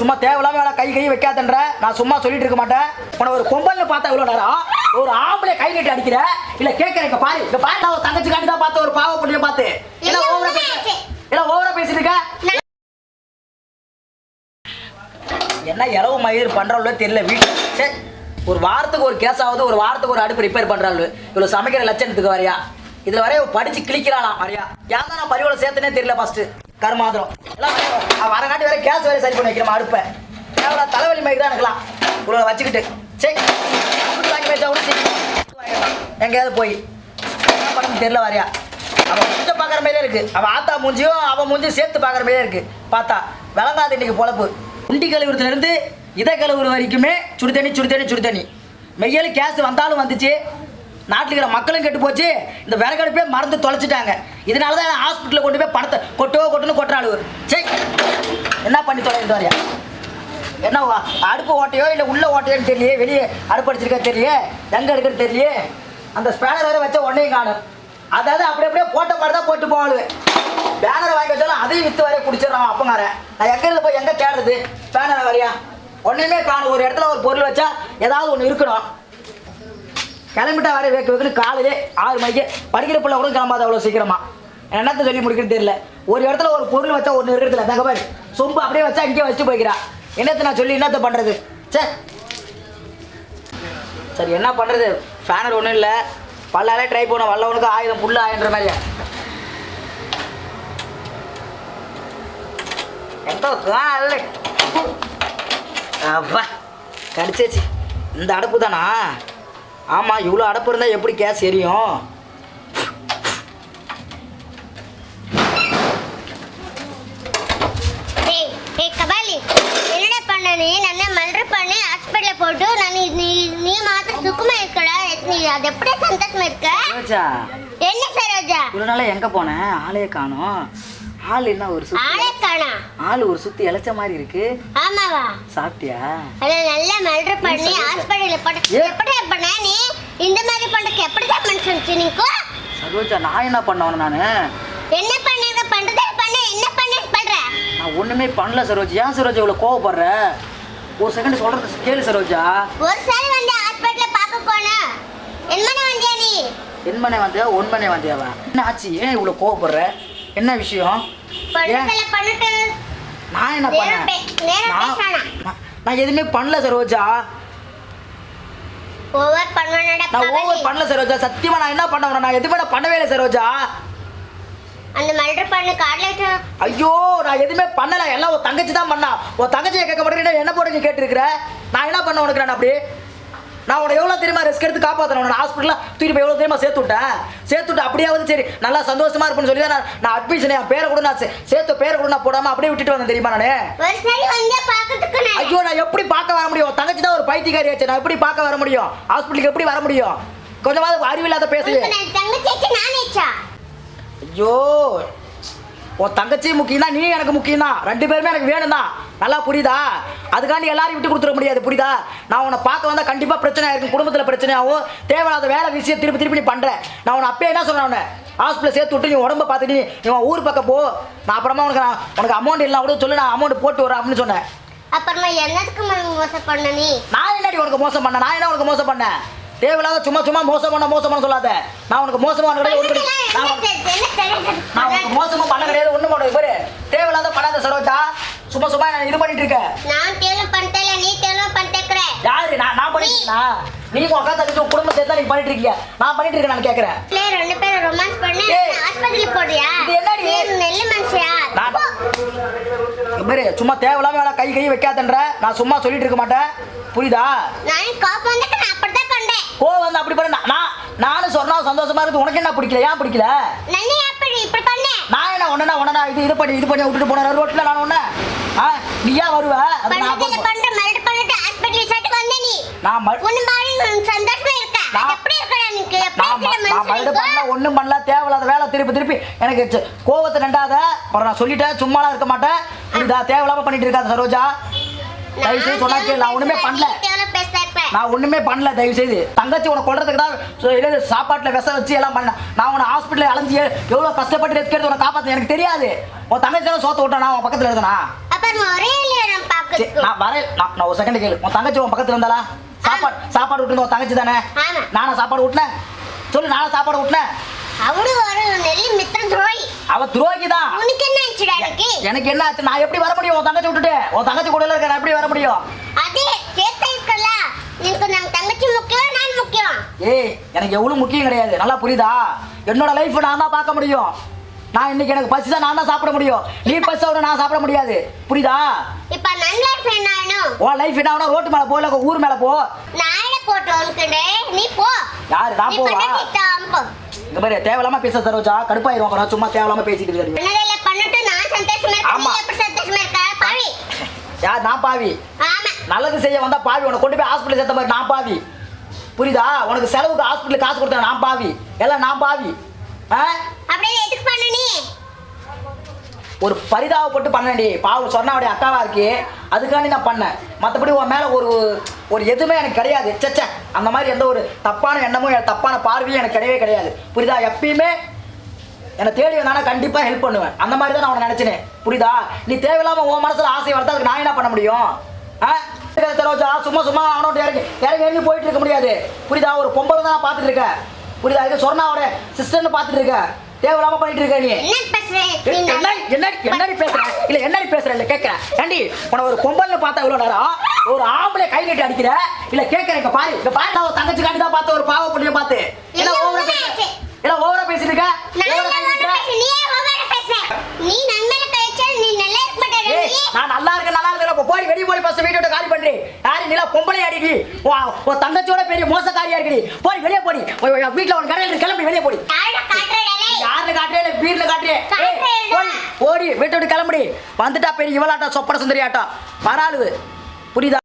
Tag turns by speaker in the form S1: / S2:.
S1: சும்மா தேவையில்லாம வேலை கை கை வைக்காதன்ற. நான் சும்மா சொல்லிட்டு இருக்க மாட்டேன். உன ஒரு பொம்பல்னு பார்த்தா இவ்வளோ நேரம்? ஒரு ஆம்பளை கை நீட்டி அடிக்கிற? இல்ல கேட்கறேன் இங்க பாரு. இங்க பாரு நான் தங்கச்சி காட்டி தான் பார்த்து ஒரு பாவ புண்ணியம் பார்த்து
S2: இல்ல,
S1: ஓவரா. என்ன ஓவரா பேசிட்டு இருக்க? என்ன இளவு மயிர் பண்றாளோ தெரியல வீட்டு சே ஒரு வாரத்துக்கு ஒரு கேஸ் ஆகுது ஒரு வாரத்துக்கு ஒரு அடுப்பு ரிப்பேர் பண்றாள். இவ்வளவு சமைக்கிற லட்சணத்துக்கு வரையா? இதுல வரைய படிச்சு கிழிக்கிறாளாம் வரையா? ஏன் தான் நான் பரிவோட சேர்த்தனே தெரியல ஃபர்ஸ்ட் கருமாதுரம் எல்லாம் அவ வரங்காட்டி வேற கேஸ் வேற சரி பண்ணி வைக்கிறோம் அடுப்பை? தேவையில்ல தலைவலி மயிர் தான் எனக்குலாம் இவ்வளோ வச்சுக்கிட்டு சரி வாங்கி வச்சா கூட எங்கேயாவது போய். என்ன தெரியல வரையா. அவன் மூஞ்ச பார்க்குற மாதிரியே இருக்கு. அவன் ஆத்தா மூஞ்சியும் அவன் மூஞ்சியும் சேர்த்து பார்க்குற மாதிரியே இருக்கு. பார்த்தா விளங்காது இன்னைக்கு பொழப்பு. குண்டி கழுவுறதுலேருந்து இதை கழுவுற வரைக்குமே சுடுதண்ணி சுடுதண்ணி சுடுதண்ணி. மெய்யல் கேஸ் வந்தாலும் வந்துச்சு. நாட்டில் இருக்கிற மக்களும் கெட்டு போச்சு. இந்த விறகடுப்பே மறந்து தொலைச்சிட்டாங்க. இதனால தான் ஹாஸ்பிட்டலில் கொண்டு போய் பணத்தை கொட்டோ கொட்டுன்னு கொட்டுறாள் சரி என்ன பண்ணி தொலைகிறது வரையா? என்ன அடுப்பு ஓட்டையோ இல்லை உள்ள ஓட்டையோன்னு தெரியலையே வெளியே அடுப்பு அடிச்சிருக்க தெரியலையே எங்கே இருக்குன்னு தெரியலையே. அந்த ஸ்பேனர் வேறு வச்ச உடனே காணும். அதாவது அப்படி அப்படியே போட்ட மாதிரி தான் போட்டு போவாள் பேனர் வாங்கி வச்சாலும் அதையும் வித்து வரைய குடிச்சிடறான் அப்பங்கார. நான் எங்கே இருந்து போய் எங்கே தேடுறது? பேனரை வரையா? ஒன்றுமே காணும். ஒரு இடத்துல ஒரு பொருள் வச்சா ஏதாவது ஒன்று இருக்கணும். கிளம்பிட்டா வர வைக்க வைக்கணும் காலையிலே ஆறு மணிக்கு படிக்கிற பிள்ளை கூட கிளம்பாது அவ்வளோ சீக்கிரமா. என்னத்த சொல்லி முடிக்கிறது தெரியல. ஒரு இடத்துல ஒரு பொருள் வச்சா ஒன்று இருக்கிறதுல தகவல் சொம்பு அப்படியே வச்சா இங்கே வச்சுட்டு போய்க்கிறா. என்னத்தை நான் சொல்லி என்னத்தை பண்ணுறது சே சரி என்ன பண்ணுறது ஃபேனர் ஒன்றும் இல்லை. பல்லாலே ட்ரை பண்ண வல்லவனுக்கு ஆயிரம் புல்லு ஆயின்ற மாதிரியா? எந்த அப்பா கடிச்சிச்சு. இந்த அடுப்பு தானா ஆமாம் இவ்வளோ அடப்பு இருந்தால் எப்படி கேஸ் எரியும்?
S2: போட்டு நான் நீ நீ மாத்திர சுக்குமா இருக்கல நீ அது எப்படி சந்தோஷமா இருக்க? என்ன சரோஜா?
S1: இவ்வளோ நாளாக எங்கே போனேன் ஆளையே காணும். ஆள் என்ன ஒரு சுத்தி
S2: ஆளே
S1: ஒரு சுற்றி இழைச்ச மாதிரி இருக்கு.
S2: ஆமாவா?
S1: சாப்பிட்டியா?
S2: அத நல்ல மல்ற பண்ணி. ஹாஸ்பிடல்ல போட்டு. எப்படி பண்ண நீ? இந்த மாதிரி பண்றதுக்கு எப்படி தான் வந்துச்சு நீக்கு
S1: சரோஜா நான் என்ன பண்ணவன நான்?
S2: என்ன பண்ணாங்க பண்றதே பண்ண. என்ன பண்ண? பண்ற.
S1: நான் ஒன்றுமே பண்ணல சரோஜா. ஏன் சரோஜா இவ்வளோ கோவப்படுற? ஒரு செகண்ட் சொல்கிறது கேளு சரோஜா.
S2: ஒரு சாரி வந்து ஹாஸ்பிடல்ல பார்க்க போனேன் என்ன வந்தியா நீ?
S1: என்மனை வந்தியா? ஒன்மனை வந்தியாவா? என்ன ஆச்சு? ஏன் இவ்வளோ கோவப்படுற? என்ன விஷயம்? நான் என்ன பண்ணேன்? நான் எதுவுமே பண்ணல சரோஜா.
S2: ஓவர்
S1: நான் ஓவர் பண்ணல சரோஜா. சத்தியமா நான் என்ன பண்ண நான் எதுவுமே பண்ணவே இல்லை சரோஜா.
S2: அந்த பண்ணு கார்ல
S1: ஐயோ நான் எதுவுமே பண்ணல. எல்லாம் உன் தங்கச்சி தான் பண்ணா. உன் தங்கச்சியை கேட்க மாட்டேங்கிறீங்க என்ன போட்டு நீ கேட்டிருக்கிற? நான் என்ன பண்ண உனக்கு நான் அப்படி? நான் உன்னை எவ்வளோ தெரியுமா ரிஸ்க் எடுத்து காப்பாற்றணும் உன்னை ஹாஸ்பிட்டலில் தூக்கி போய் எவ்வளோ தெரியுமா சேர்த்து விட்டேன்? சேர்த்து விட்டு அப்படியாவது சரி நல்லா சந்தோஷமா இருப்பேன்னு சொல்லி தான் நான் நான் அட்மிஷன் என் பேரை கூட நான் சேர்த்து பேரை கூட நான் போடாமல் அப்படியே விட்டுட்டு வந்தேன் தெரியுமா நான்? ஐயோ நான் எப்படி பார்க்க வர முடியும்? தங்கச்சி தான் ஒரு பைத்தியக்காரி ஆச்சு. நான் எப்படி பார்க்க வர முடியும்? ஹாஸ்பிட்டலுக்கு எப்படி வர முடியும்? கொஞ்சமாவது அறிவில்லாத பேசுது ஐயோ உன் தங்கச்சி முக்கியம் தான் நீ எனக்கு முக்கியம் தான் ரெண்டு பேருமே எனக்கு வேணும் தான் நல்லா புரியுதா? அதுக்காண்டி எல்லாரையும் விட்டு கொடுத்துட முடியாது புரியுதா? நான் உன்னை பார்க்க வந்தால் கண்டிப்பாக பிரச்சனை இருக்கும் குடும்பத்தில் பிரச்சனையாகும் தேவையில்லாத வேலை விஷயம் திருப்பி திருப்பி நீ பண்ணுற நான் உன்னை அப்பயே என்ன சொன்னேன் உன்னை? ஹாஸ்பிட்டல் சேர்த்து விட்டு நீ உடம்ப பார்த்துட்டு நீ உன் ஊர் பக்கம் போ. நான் அப்புறமா உனக்கு நான் உனக்கு அமௌண்ட் இல்லை கூட சொல்லி நான் அமௌண்ட் போட்டு வரேன் அப்படின்னு சொன்னேன்.
S2: அப்புறமா என்னத்துக்கு ம- மோசம் பண்ண நீ?
S1: நான் என்னடி உனக்கு மோசம் பண்ணேன்? நான் என்ன உனக்கு மோசம் பண்ணேன்? தேவையில்லாத சும்மா சும்மா மோசம் பண்ண மோசம் பண்ண சொல்லாத. நான் உனக்கு மோசமான கிடையாது ஒண்ணு கிடையாது.
S2: பண்ணதுக்கெல்லாம்
S1: நான்
S2: என்ன
S1: உனக்கு-
S2: தெரியுது? என்ன தெரியுது?
S1: நான் உனக்கு மோசமா பண்ண கிடையாது ஒண்ணு மாட்டேன் பாரு தேவையில்லாத பண்ணாத சரோஜா பண்ணிட்டு இருக்கேன்
S2: நான் தேலும் பண்ணிட்டேல நீ தேலும் பண்ணிட்டேக்கிற
S1: யாரு? நான் நான் பண்ணிட்டு நீ தங்கச்சி உங்க குடும்பத்தை தான் நீங்க பண்ணிட்டு இருக்கீங்க நான் பண்ணிட்டு இருக்கேன் நான் கேக்குறேன்.
S2: ரெண்டு பேரும் ரொமான்ஸ் பண்ணி. ஆஸ்பத்திரி போறியா?
S1: இது என்னடி?
S2: நீ நெல்லு மனுஷியா?
S1: பாரு சும்மா தேவையில்லாம வேலை கை கை வைக்காதன்ற. நான் சும்மா சொல்லிட்டு இருக்க மாட்டேன். புரியுதா?
S2: நான் காப்பு வந்தக்கு நான் அப்படித்தான் பண்றேன்
S1: கோவம் வந்து அப்படி பண்ண. நான் நான் நானும் சொன்னா சந்தோஷமா இருக்கு உனக்கு என்ன பிடிக்கல? ஏன் பிடிக்கல?
S2: பண்ணேன்?
S1: நான் என்ன ஒன்னா ஒன்னா இது இது பண்ணி இது பண்ணி விட்டுட்டு போன ரோட்ல நான் ஒண்ணு. ஆ நீ ஏன் வருவ? அது நான்
S2: பண்ணதுல
S1: போ-
S2: பண்ற மறுபடி பண்ணிட்டு ஆஸ்பத்திரி சட்டுக்கு வந்த நீ.
S1: நான் மறு-
S2: உன்ன மாதிரி சந்தோஷமா இருக்க? அது எப்படி இருக்க எனக்கு? எப்படி
S1: நான் ம-
S2: இருக்கிற
S1: பண்ணல ஒண்ணும் பண்ணல தேவையில்லாத வேலை திருப்பி திருப்பி. எனக்கு கோவத்தை நண்டாத. அப்புறம் நான் சொல்லிட்டேன் சும்மாலாம் இருக்க மாட்டேன். புரியுதா? தேவையில்லாம பண்ணிட்டு இருக்காத சரோஜா. தயவு செய்து சொன்னா நான் ஒண்ணுமே பண்ணல. நான் ஒண்ணுமே பண்ணல தயவு செய்து தங்கச்சி உனக்கு கொள்றதுக்கு தான் சாப்பாட்டுல விஷம் வச்சு எல்லாம் பண்ண. நான் உன ஹாஸ்பிட்டல் அலைஞ்சு எவ்வளவு கஷ்டப்பட்டு ரெஸ்க் எடுத்து உன காப்பாத்த எனக்கு தெரியாது. உன் தங்கச்சி தான் சோத்த விட்டானா உன் பக்கத்துல இருந்தானா?
S2: நான் பாக்கிறதுக்கு?
S1: நான் வரேன். நான் நான் ஒரு செகண்ட் கேளு. உன் தங்கச்சி உன் பக்கத்துல இருந்தாளா? சாப்பாடு சாப்பாடு விட்டு உன் தங்கச்சி தானே?
S2: ஆமா.
S1: நானா சாப்பாடு விட்டினேன் சொல்லு நானா சாப்பாடு விட்டினேன்
S2: அவரு ஒரு நெல்லி மித்திரம் துரோகி.
S1: அவ துரோகி தான்.
S2: உனக்கு என்ன ஆச்சுடா எனக்கு
S1: என்ன ஆச்சு? நான் எப்படி வர முடியும்? உன் தங்கச்சி விட்டுட்டு? உன் தங்கச்சி கூட இருக்க நான் எப்படி வர முடியும்?
S2: எனக்கு நம்ம தங்கச்சி முக்கியம் நான் முக்கியம்?
S1: ஏய் எனக்கு எவ்வளவு முக்கியம் கிடையாது. நல்லா புரியுதா? என்னோட லைஃப் நான் தான் பார்க்க முடியும். நான் இன்னைக்கு எனக்கு பசி தான் நான் தான் சாப்பிட முடியும். நீ பசியோட நான் சாப்பிட முடியாது. புரியுதா?
S2: இப்ப நன் லைஃப் என்ன ஆகணும்
S1: உன் லைஃப் என்ன ஆகுனா ரோட்டு மேல போ இல்ல ஊர் மேல போ.
S2: நாயிட போட்டு உனக்கு நீ போ.
S1: யாரு நான்
S2: நீ
S1: போவா?
S2: பண்ண திட்டம் போ
S1: இந்த மாதிரி தேவையில்லாம பேச சரோஜா கடுப்பாயிரும் அப்புறம். சும்மா தேவையில்லாம பேசிட்டு இருக்காரு
S2: பண்ணதில்ல பண்ணிட்டு நான் சந்தோஷமா இருக்கேன். நீ எப்படி சந்தோஷமா இருக்க? பாவி.
S1: யார் நான் பாவி? நல்லது செய்ய வந்தா பாவி. உனக்கு கொண்டு போய் ஹாஸ்பிட்டல் சேர்த்த மாதிரி நான் பாவி. புரியுதா? உனக்கு செலவுக்கு ஹாஸ்பிட்டல் காசு கொடுத்தேன் நான் பாவி. எல்லாம் நான் பாவி. ஒரு பரிதாபப்பட்டு பண்ணேன்டி. பாவம் சொன்ன அவடைய அக்காவா இருக்கு. அதுக்காண்டி நான் பண்ணேன். மற்றபடி உன் மேலே ஒரு ஒரு எதுவுமே எனக்கு கிடையாது. சச்ச அந்த மாதிரி எந்த ஒரு தப்பான எண்ணமும் தப்பான பார்வையும் எனக்கு கிடையவே கிடையாது. புரியுதா? எப்பயுமே என்னை தேடி வந்தானா கண்டிப்பாக ஹெல்ப் பண்ணுவேன். அந்த மாதிரி தான் நான் அவனை நினச்சினேன். புரியுதா? நீ தேவையில்லாம உன் மனசில் ஆசை வளர்த்தா அதுக்கு நான் என்ன பண்ண முடியும்? ஆ ரோஜா சும்மா சும்மா அவனோட இறங்கி இறங்கி இறங்கி போயிட்டு இருக்க முடியாது. புரியுதா? ஒரு பொம்பளை தான் பார்த்துட்டு இருக்க. புரியுதா? இது சொன்னாவோட சிஸ்டர்னு பார்த்துட்டு இருக்க. தேவையில்லாம பண்ணிட்டு இருக்க நீ.
S2: என்ன
S1: என்ன பேசுற? இல்ல என்னடி பேசுற? இல்ல கேக்குறேன் ஏண்டி உன ஒரு பொம்பல்னு பார்த்தா இவ்வளவு நேரம்? ஒரு ஆம்பளை கை நீட்டி அடிக்கிற? இல்ல கேக்குறேன் இங்க பாரு இங்க பாரு நான் தங்கச்சி காட்டி தான் பார்த்த ஒரு பாவ புண்ணிய பார்த்து ஓவரா. இல்ல ஓவரா பேசிட்டு ஓவரா பேசிட்டு இருக்க?
S2: பேச- நீ ஏன் ஓவரா பேசுற? நீ நன்மையில கழிச்சா நீ நல்லா இருக்க மாட்டேடா
S1: ஏய்,
S2: நீ.
S1: நான் நல்லா இருக்கேன் நல்லா அப்ப போய் போய் ஃபர்ஸ்ட் வீடியோட காலி பண்றி. யாரு நீலா பொம்பளை அடிடி உன் தங்கச்சியோட பெரிய மோசக்காரியா இருக்குடி. போய் வெளிய போடி. உன் உன் கடையில கிளம்பி வெளிய போடி? யாருன்னு காட்டுறே இல்ல வீர்ல காட்டுறே. போடி ஓடி வீட்டை விட்டு கிளம்புடி. வந்துட்டா பெரிய இவளாட்டம் சொப்பட சுந்தரியாட்டம் பராளுது புரியுதா?